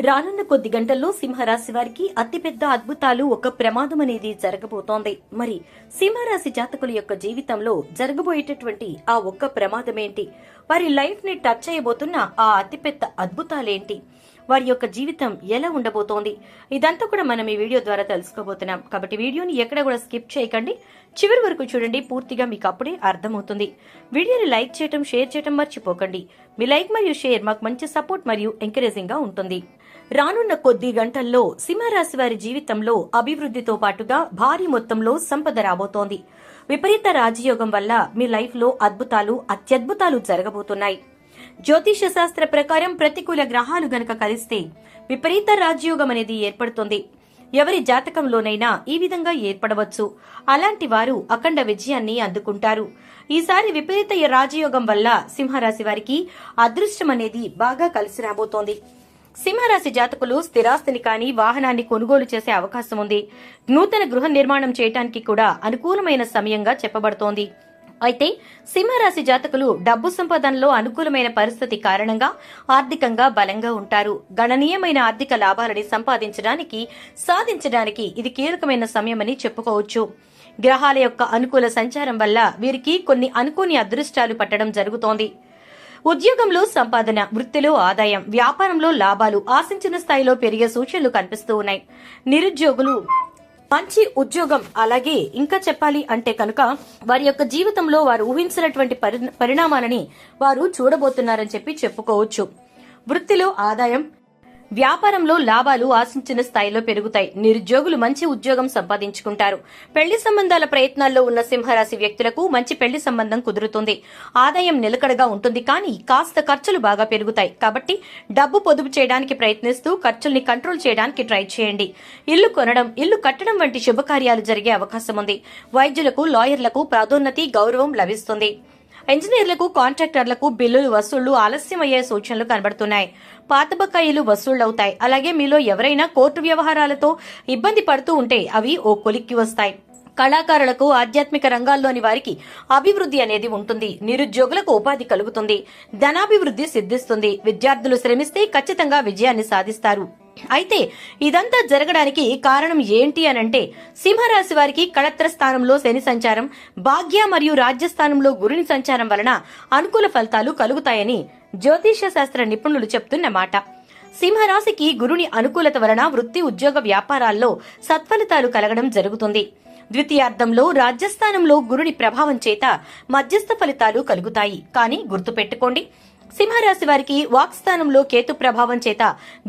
రానున్న కొద్ది గంటల్లో సింహరాశి వారికి అతిపెద్ద అద్భుతాలు ఒక ప్రమాదం అనేది జరగబోతోంది. మరి సింహరాశి జాతకుల యొక్క జీవితంలో జరగబోయేటటువంటి ఆ ఒక్క ప్రమాదమేంటి? వారి లైఫ్ని టచ్ చేయబోతున్న ఆ అతిపెద్ద అద్భుతాలేంటి? వారి యొక్క జీవితం ఎలా ఉండబోతోంది? ఇదంతా కూడా మనం ఈ వీడియో ద్వారా తెలుసుకోబోతున్నాం. కాబట్టి వీడియోని ఎక్కడ కూడా స్కిప్ చేయకండి. చివరి వరకు చూడండి పూర్తిగా మీకు అప్పుడే అర్థమవుతుంది. వీడియోని లైక్ చేయటం షేర్ చేయటం మర్చిపోకండి. మీ లైక్ మరియు షేర్ మాకు మంచి సపోర్ట్ మరియు ఎంకరేజింగ్గా ఉంటుంది. రానున్న కొద్ది గంటల్లో సింహరాశి వారి జీవితంలో అభివృద్ధితో పాటుగా భారీ మొత్తంలో సంపద రాబోతోంది. విపరీత రాజయోగం వల్ల మీ లైఫ్లో అద్భుతాలు అత్యద్భుతాలు జరగబోతున్నాయి. జ్యోతిష శాస్త్ర ప్రకారం ప్రతికూల గ్రహాలు గనక కలిస్తే విపరీత రాజయోగం అనేది ఏర్పడుతుంది. ఎవరి జాతకంలోనైనా ఈ విధంగా ఏర్పడవచ్చు. అలాంటి వారు అఖండ విజయాన్ని అందుకుంటారు. ఈసారి విపరీత రాజయోగం వల్ల సింహరాశి వారికి అదృష్టం అనేది బాగా కలిసి రాబోతోంది. సింహరాశి జాతకులు స్థిరాస్తిని కానీ వాహనాన్ని కొనుగోలు చేసే అవకాశం ఉంది. నూతన గృహ నిర్మాణం చేయటానికి కూడా అనుకూలమైన సమయంగా చెప్పబడుతోంది. అయితే సింహరాశి జాతకులు డబ్బు సంపాదనలో అనుకూలమైన పరిస్థితి కారణంగా ఆర్థికంగా బలంగా ఉంటారు. గణనీయమైన ఆర్థిక లాభాలని సంపాదించడానికి సాధించడానికి ఇది కీలకమైన సమయమని చెప్పుకోవచ్చు. గ్రహాల యొక్క అనుకూల సంచారం వల్ల వీరికి కొన్ని అనుకోని అదృష్టాలు పట్టడం జరుగుతోంది. ఉద్యోగంలో సంపాదన వృత్తిలో ఆదాయం వ్యాపారంలో లాభాలు ఆశించిన స్థాయిలో పెరిగే సూచనలు కనిపిస్తూ ఉన్నాయి. నిరుద్యోగులు మంచి ఉద్యోగం అలాగే ఇంకా చెప్పాలి అంటే కనుక వారి యొక్క జీవితంలో వారు ఊహించినటువంటి పరి- పరిణామాలని వారు చూడబోతున్నారని చెప్పి చెప్పుకోవచ్చు. వృత్తిలో ఆదాయం వ్యాపారంలో లాభాలు ఆశించిన స్థాయిలో పెరుగుతాయి. నిరుద్యోగులు మంచి ఉద్యోగం సంపాదించుకుంటారు. పెళ్ళి సంబంధాల ప్రయత్నాల్లో ఉన్న సింహరాశి వ్యక్తులకు మంచి పెళ్ళి సంబంధం కుదురుతుంది. ఆదాయం నిలకడగా ఉంటుంది కానీ కాస్త ఖర్చులు బాగా పెరుగుతాయి. కాబట్టి డబ్బు పొదుపు చేయడానికి ప్రయత్నిస్తూ ఖర్చుల్ని కంట్రోల్ చేయడానికి ట్రై చేయండి. ఇల్లు కొనడం ఇల్లు కట్టడం వంటి శుభకార్యాలు జరిగే అవకాశం ఉంది. వైద్యులకు లాయర్లకు ప్రాధోన్నతి గౌరవం లభిస్తుంది. ఇంజనీర్లకు కాంట్రాక్టర్లకు బిల్లులు వసూళ్ళు ఆలస్యమయ్యే సూచనలు కనబడుతున్నాయి. పాత బకాయిలు వసూళ్ళవుతాయి. అలాగే మీలో ఎవరైనా కోర్టు వ్యవహారాలతో ఇబ్బంది పడుతూ ఉంటే అవి ఓ కొలిక్కి వస్తాయి. కళాకారులకు ఆధ్యాత్మిక రంగాల్లోని వారికి అభివృద్ధి అనేది ఉంటుంది. నిరుద్యోగులకు ఉపాధి కలుగుతుంది. ధనాభివృద్ధి సిద్ధిస్తుంది. విద్యార్థులు శ్రమిస్తే ఖచ్చితంగా విజయాన్ని సాధిస్తారు. అయితే ఇదంతా జరగడానికి కారణం ఏంటి అనంటే సింహరాశి వారికి కళత్ర స్థానంలో శని సంచారం భాగ్య మరియు రాజ్యస్థానంలో గురుని సంచారం వలన అనుకూల ఫలితాలు కలుగుతాయని జ్యోతిష శాస్త్ర నిపుణులు చెప్తున్న మాట. సింహరాశికి గురుని అనుకూలత వలన వృత్తి ఉద్యోగ వ్యాపారాల్లో సత్ఫలితాలు కలగడం జరుగుతుంది. ద్వితీయార్థంలో రాజ్యస్థానంలో గురుని ప్రభావం చేత మధ్యస్థ ఫలితాలు కలుగుతాయి. కానీ గుర్తుపెట్టుకోండి సింహరాశి వారికి వాక్స్థానంలో కేతు ప్రభావం చేత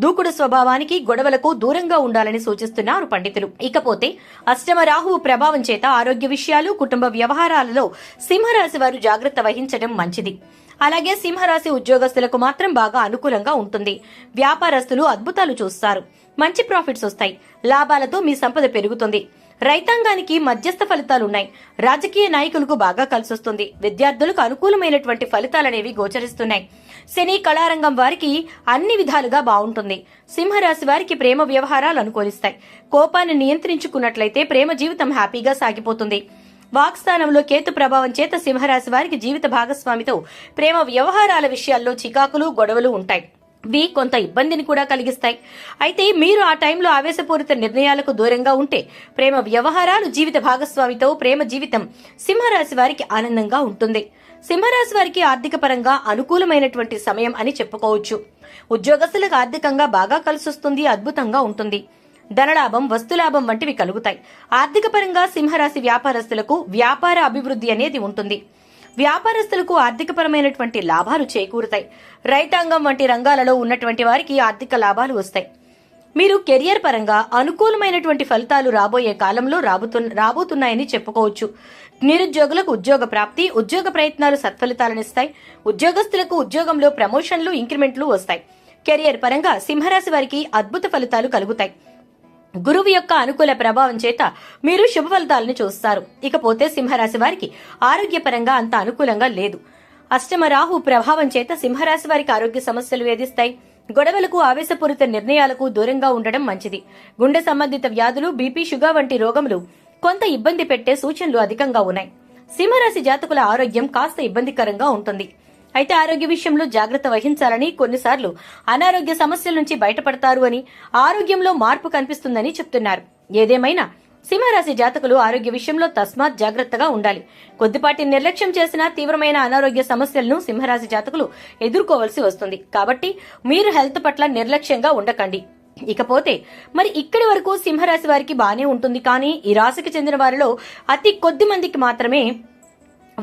దూకుడు స్వభావానికి గొడవలకు దూరంగా ఉండాలని సూచిస్తున్నారు పండితులు. ఇకపోతే అష్టమ రాహువు ప్రభావం చేత ఆరోగ్య విషయాలు కుటుంబ వ్యవహారాలలో సింహరాశి వారు జాగ్రత్త వహించడం మంచిది. అలాగే సింహరాశి ఉద్యోగస్తులకు మాత్రం బాగా అనుకూలంగా ఉంటుంది. వ్యాపారస్తులు అద్భుతాలు చూస్తారు. మంచి ప్రాఫిట్స్ వస్తాయి. లాభాలతో మీ సంపద పెరుగుతుంది. రైతాంగానికి మధ్యస్థ ఫలితాలున్నాయి. రాజకీయ నాయకులకు బాగా కలిసొస్తుంది. విద్యార్థులకు అనుకూలమైనటువంటి ఫలితాలనేవి గోచరిస్తున్నాయి. శని కళారంగం వారికి అన్ని విధాలుగా బాగుంటుంది. సింహరాశి వారికి ప్రేమ వ్యవహారాలు అనుకూలిస్తాయి. కోపాన్ని నియంత్రించుకున్నట్లయితే ప్రేమ జీవితం హ్యాపీగా సాగిపోతుంది. వాక్స్థానంలో కేతు ప్రభావం చేత సింహరాశి వారికి జీవిత భాగస్వామితో ప్రేమ వ్యవహారాల విషయాల్లో చికాకులు గొడవలు ఉంటాయి. వి కొంత ఇబ్బందిని కూడా కలిగిస్తాయి. అయితే మీరు ఆ టైంలో ఆవేశపూరిత నిర్ణయాలకు దూరంగా ఉంటే ప్రేమ వ్యవహారాలు జీవిత భాగస్వామితో ప్రేమ జీవితం సింహరాశి వారికి ఆనందంగా ఉంటుంది. సింహరాశి వారికి ఆర్థిక పరంగా అనుకూలమైనటువంటి సమయం అని చెప్పుకోవచ్చు. ఉద్యోగస్తులకు ఆర్థికంగా బాగా కలిసొస్తుంది అద్భుతంగా ఉంటుంది. ధనలాభం వస్తులాభం వంటివి కలుగుతాయి. ఆర్థిక పరంగా సింహరాశి వ్యాపారస్తులకు వ్యాపార అభివృద్ధి అనేది ఉంటుంది. వ్యాపారస్తులకు ఆర్థికపరమైనటువంటి లాభాలు చేకూరుతాయి. రైతాంగం వంటి రంగాలలో ఉన్నటువంటి వారికి ఆర్థిక లాభాలు వస్తాయి. మీరు కెరియర్ పరంగా అనుకూలమైనటువంటి ఫలితాలు రాబోయే కాలంలో రాబోతున్న రాబోతున్నాయని చెప్పుకోవచ్చు. నిరుద్యోగులకు ఉద్యోగ ప్రాప్తి ఉద్యోగ ప్రయత్నాలు సత్ఫలితాలనిస్తాయి. ఉద్యోగస్తులకు ఉద్యోగంలో ప్రమోషన్లు ఇంక్రిమెంట్లు వస్తాయి. కెరియర్ పరంగా సింహరాశి వారికి అద్భుత ఫలితాలు కలుగుతాయి. గురువు యొక్క అనుకూల ప్రభావం చేత మీరు శుభ ఫలితాలను చూస్తారు. ఇకపోతే సింహరాశి వారికి ఆరోగ్యపరంగా అంత అనుకూలంగా లేదు. అష్టమ రాహు ప్రభావం చేత సింహరాశి వారికి ఆరోగ్య సమస్యలు వేధిస్తాయి. గొడవలకు ఆవేశపూరిత నిర్ణయాలకు దూరంగా ఉండడం మంచిది. గుండె సంబంధిత వ్యాధులు బీపీ షుగర్ వంటి రోగములు కొంత ఇబ్బంది పెట్టే సూచనలు అధికంగా ఉన్నాయి. సింహరాశి జాతకుల ఆరోగ్యం కాస్త ఇబ్బందికరంగా ఉంటుంది. అయితే ఆరోగ్య విషయంలో జాగ్రత్త వహించాలని కొన్నిసార్లు అనారోగ్య సమస్యల నుంచి బయటపడతారు అని ఆరోగ్యంలో మార్పు కనిపిస్తుందని చెప్తున్నారు. ఏదేమైనా సింహరాశి జాతకులు ఆరోగ్య విషయంలో తస్మాత్ జాగ్రత్తగా ఉండాలి. కొద్దిపాటి నిర్లక్ష్యం చేసిన తీవ్రమైన అనారోగ్య సమస్యలను సింహరాశి జాతకులు ఎదుర్కోవలసి వస్తుంది. కాబట్టి మీరు హెల్త్ పట్ల నిర్లక్ష్యంగా ఉండకండి. ఇకపోతే మరి ఇక్కడి వరకు సింహరాశి వారికి బానే ఉంటుంది కానీ ఈ రాశికి చెందిన వారిలో అతి కొద్ది మందికి మాత్రమే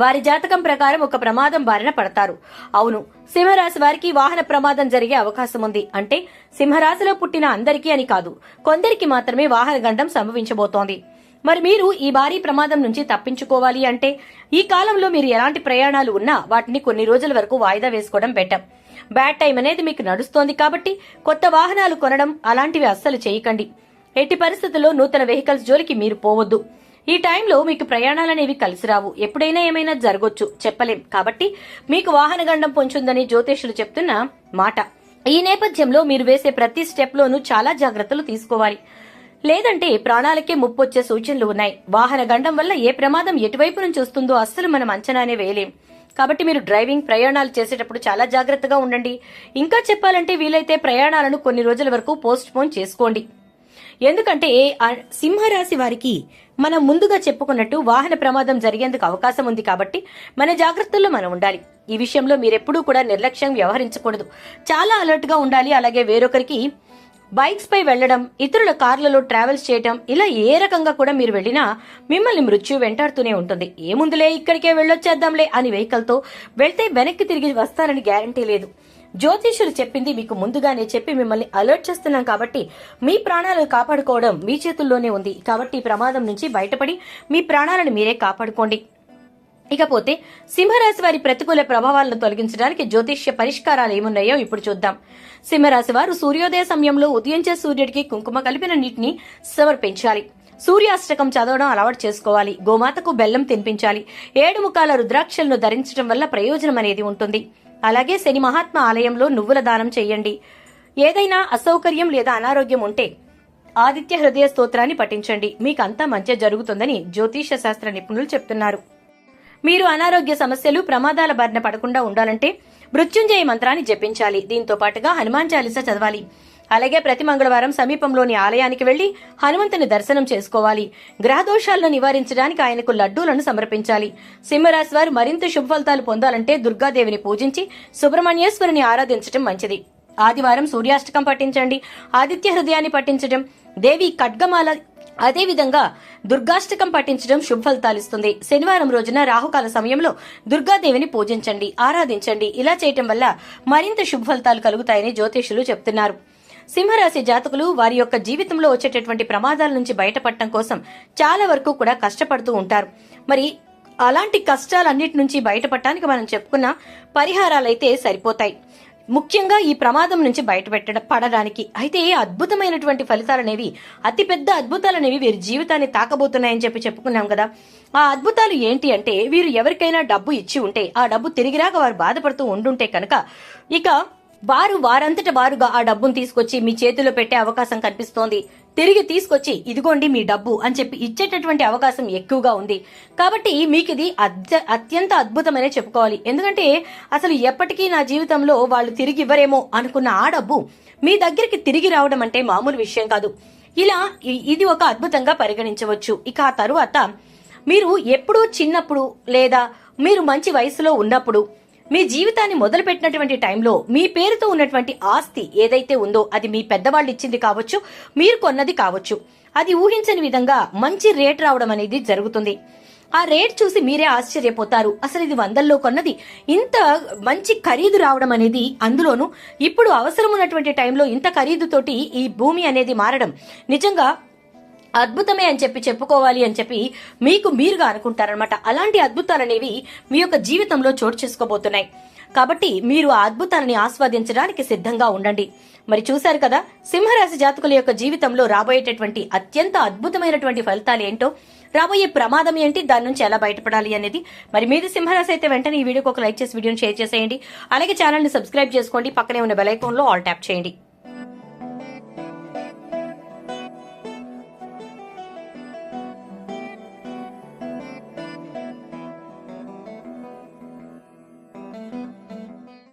వారి జాతకం ప్రకారం ఒక ప్రమాదం బారిన పడతారు. అవును సింహరాశి వారికి వాహన ప్రమాదం జరిగే అవకాశం ఉంది. అంటే సింహరాశిలో పుట్టిన అందరికీ అని కాదు కొందరికి మాత్రమే వాహన గండం సంభవించబోతోంది. మరి మీరు ఈ భారీ ప్రమాదం నుంచి తప్పించుకోవాలి అంటే ఈ కాలంలో మీరు ఎలాంటి ప్రయాణాలు ఉన్నా వాటిని కొన్ని రోజుల వరకు వాయిదా వేసుకోవడం బెటర్. బ్యాడ్ టైం అనేది మీకు నడుస్తోంది కాబట్టి కొత్త వాహనాలు కొనడం అలాంటివి అస్సలు చేయకండి. ఎట్టి పరిస్థితుల్లో నూతన వెహికల్స్ జోలికి మీరు పోవద్దు. ఈ టైంలో మీకు ప్రయాణాలనేవి కలిసి రావు. ఎప్పుడైనా ఏమైనా జరగొచ్చు. చెప్పలేం. కాబట్టి మీకు వాహన గండం పొంచుందని జ్యోతిష్యులు చెప్తున్న మాట. ఈ నేపథ్యంలో మీరు వేసే ప్రతి స్టెప్ లోనూ చాలా జాగ్రత్తలు తీసుకోవాలి. లేదంటే ప్రాణాలకే ముప్పొచ్చే సూచనలు ఉన్నాయి. వాహన గండం వల్ల ఏ ప్రమాదం ఎటువైపు నుంచి వస్తుందో అస్సలు మనం అంచనానే వేయలేం. కాబట్టి మీరు డ్రైవింగ్ ప్రయాణాలు చేసేటప్పుడు చాలా జాగ్రత్తగా ఉండండి. ఇంకా చెప్పాలంటే వీలైతే ప్రయాణాలను కొన్ని రోజుల వరకు పోస్ట్ పోన్ చేసుకోండి. ఎందుకంటే సింహరాశి వారికి మనం ముందుగా చెప్పుకున్నట్టు వాహన ప్రమాదం జరిగేందుకు అవకాశం ఉంది కాబట్టి మన జాగ్రత్తల్లో మనం ఉండాలి. ఈ విషయంలో మీరెప్పుడూ కూడా నిర్లక్ష్యం వ్యవహరించకూడదు. చాలా అలర్ట్గా ఉండాలి. అలాగే వేరొకరికి బైక్స్ పై వెళ్ళడం ఇతరుల కార్లలో ట్రావెల్స్ చేయటం ఇలా ఏ రకంగా కూడా మీరు వెళ్ళినా మిమ్మల్ని మృత్యు వెంటాడుతూనే ఉంటుంది. ఏముందులే ఇక్కడికే వెళ్ళొచ్చేద్దాంలే అని వెహికల్తో వెళ్తే వెనక్కి తిరిగి వస్తానని గ్యారంటీ లేదు. జ్యోతిష్యులు చెప్పింది మీకు ముందుగానే చెప్పి మిమ్మల్ని అలర్ట్ చేస్తున్నాం కాబట్టి మీ ప్రాణాలను కాపాడుకోవడం మీ చేతుల్లోనే ఉంది. కాబట్టి ప్రమాదం నుంచి బయటపడి మీ ప్రాణాలను మీరే కాపాడుకోండి. ఇకపోతే సింహరాశి వారి ప్రతికూల ప్రభావాలను తొలగించడానికి జ్యోతిష్య పరిష్కారాలు ఏమున్నాయో ఇప్పుడు చూద్దాం. సింహరాశి వారు సూర్యోదయ సమయంలో ఉదయించే సూర్యుడికి కుంకుమ కలిపిన నీటిని సమర్పించాలి. సూర్యాష్టకం చదవడం అలవాటు చేసుకోవాలి. గోమాతకు బెల్లం తినిపించాలి. ఏడు ముఖాల రుద్రాక్షలను ధరించడం వల్ల ప్రయోజనం అనేది ఉంటుంది. అలాగే శని మహాత్మ ఆలయంలో నువ్వుల దానం చేయండి. ఏదైనా అసౌకర్యం లేదా అనారోగ్యం ఉంటే ఆదిత్య హృదయ స్తోత్రాన్ని పఠించండి. మీకంతా మంచి జరుగుతుందని జ్యోతిష శాస్త్ర నిపుణులు చెప్తున్నారు. మీరు అనారోగ్య సమస్యలు ప్రమాదాల బారిన పడకుండా ఉండాలంటే మృత్యుంజయ మంత్రాన్ని జపించాలి. దీంతో పాటుగా హనుమాన్ చాలీసా చదవాలి. అలాగే ప్రతి మంగళవారం సమీపంలోని ఆలయానికి వెళ్ళి హనుమంతుని దర్శనం చేసుకోవాలి. గ్రహదోషాలను నివారించడానికి ఆయనకు లడ్డూలను సమర్పించాలి. సింహరాశి వారు మరింత శుభ ఫలితాలు పొందాలంటే దుర్గాదేవిని పూజించి సుబ్రహ్మణ్యేశ్వరుని ఆరాధించడం మంచిది. ఆదివారం సూర్యాష్టకం పఠించండి. ఆదిత్య హృదయాన్ని పఠించడం దేవి ఖడ్గమాల అదేవిధంగా దుర్గాష్టకం పఠించడం శుభ ఫలితాలిస్తుంది శనివారం రోజున రాహుకాల సమయంలో దుర్గాదేవిని పూజించండి ఆరాధించండి. ఇలా చేయటం వల్ల మరింత శుభ ఫలితాలు కలుగుతాయని జ్యోతిషులు చెప్తున్నారు. సింహరాశి జాతకులు వారి యొక్క జీవితంలో వచ్చేటటువంటి ప్రమాదాల నుంచి బయటపడటం కోసం చాలా వరకు కూడా కష్టపడుతూ ఉంటారు. మరి అలాంటి కష్టాలన్నిటి నుంచి బయటపడటానికి మనం చెప్పుకున్న పరిహారాలైతే సరిపోతాయి. ముఖ్యంగా ఈ ప్రమాదం నుంచి బయటపెట్టడం పడడానికి. అయితే అద్భుతమైనటువంటి ఫలితాలనేవి అతిపెద్ద అద్భుతాలనేవి వీరి జీవితాన్ని తాకబోతున్నాయని చెప్పి చెప్పుకున్నాం కదా. ఆ అద్భుతాలు ఏంటి అంటే వీరు ఎవరికైనా డబ్బు ఇచ్చి ఉంటే ఆ డబ్బు తిరిగిరాక వారు బాధపడుతూ ఉండుంటే కనుక ఇక వారు వారంతట వారుగా ఆ డబ్బును తీసుకొచ్చి మీ చేతిలో పెట్టే అవకాశం కనిపిస్తోంది. తిరిగి తీసుకొచ్చి ఇదిగోండి మీ డబ్బు అని చెప్పి ఇచ్చేటటువంటి అవకాశం ఎక్కువగా ఉంది. కాబట్టి మీకు ఇది అత్యంత అద్భుతమనే చెప్పుకోవాలి. ఎందుకంటే అసలు ఎప్పటికీ నా జీవితంలో వాళ్ళు తిరిగి ఇవ్వరేమో అనుకున్న ఆ డబ్బు మీ దగ్గరికి తిరిగి రావడం అంటే మామూలు విషయం కాదు. ఇలా ఇది ఒక అద్భుతంగా పరిగణించవచ్చు. ఇక ఆ తరువాత మీరు ఎప్పుడూ చిన్నప్పుడు లేదా మీరు మంచి వయసులో ఉన్నప్పుడు మీ జీవితాన్ని మొదలుపెట్టినటువంటి టైంలో మీ పేరుతో ఉన్నటువంటి ఆస్తి ఏదైతే ఉందో అది మీ పెద్దవాళ్ళు ఇచ్చింది కావచ్చు మీరు కొన్నది కావచ్చు. అది ఊహించని విధంగా మంచి రేట్ రావడం అనేది జరుగుతుంది. ఆ రేట్ చూసి మీరే ఆశ్చర్యపోతారు. అసలు ఇది వందల్లో కొన్నది? ఇంత మంచి ఖరీదు రావడం అనేది అందులోనూ ఇప్పుడు అవసరం ఉన్నటువంటి టైంలో ఇంత ఖరీదుతోటి ఈ భూమి అనేది మారడం. నిజంగా అద్భుతమే అని చెప్పి చెప్పుకోవాలి అని చెప్పి మీకు మీరుగా అనుకుంటారనమాట అలాంటి అద్భుతాలు అనేవి మీ యొక్క జీవితంలో చోటు చేసుకోబోతున్నాయి. కాబట్టి మీరు ఆ అద్భుతాలని ఆస్వాదించడానికి సిద్ధంగా ఉండండి. మరి చూశారు కదా సింహరాశి జాతకుల యొక్క జీవితంలో రాబోయేటటువంటి అత్యంత అద్భుతమైనటువంటి ఫలితాలు ఏంటో రాబోయే ప్రమాదం ఏంటి దాని నుంచి ఎలా బయటపడాలి అనేది. మరి మీది సింహరాశి అయితే వెంటనే ఈ వీడియోకి ఒక లైక్ చేసి వీడియోని షేర్ చేసేయండి. అలాగే ఛానల్ని సబ్స్క్రైబ్ చేసుకోండి. పక్కనే ఉన్న బెల్ ఐకాన్లో ఆల్ ట్యాప్ చేయండి.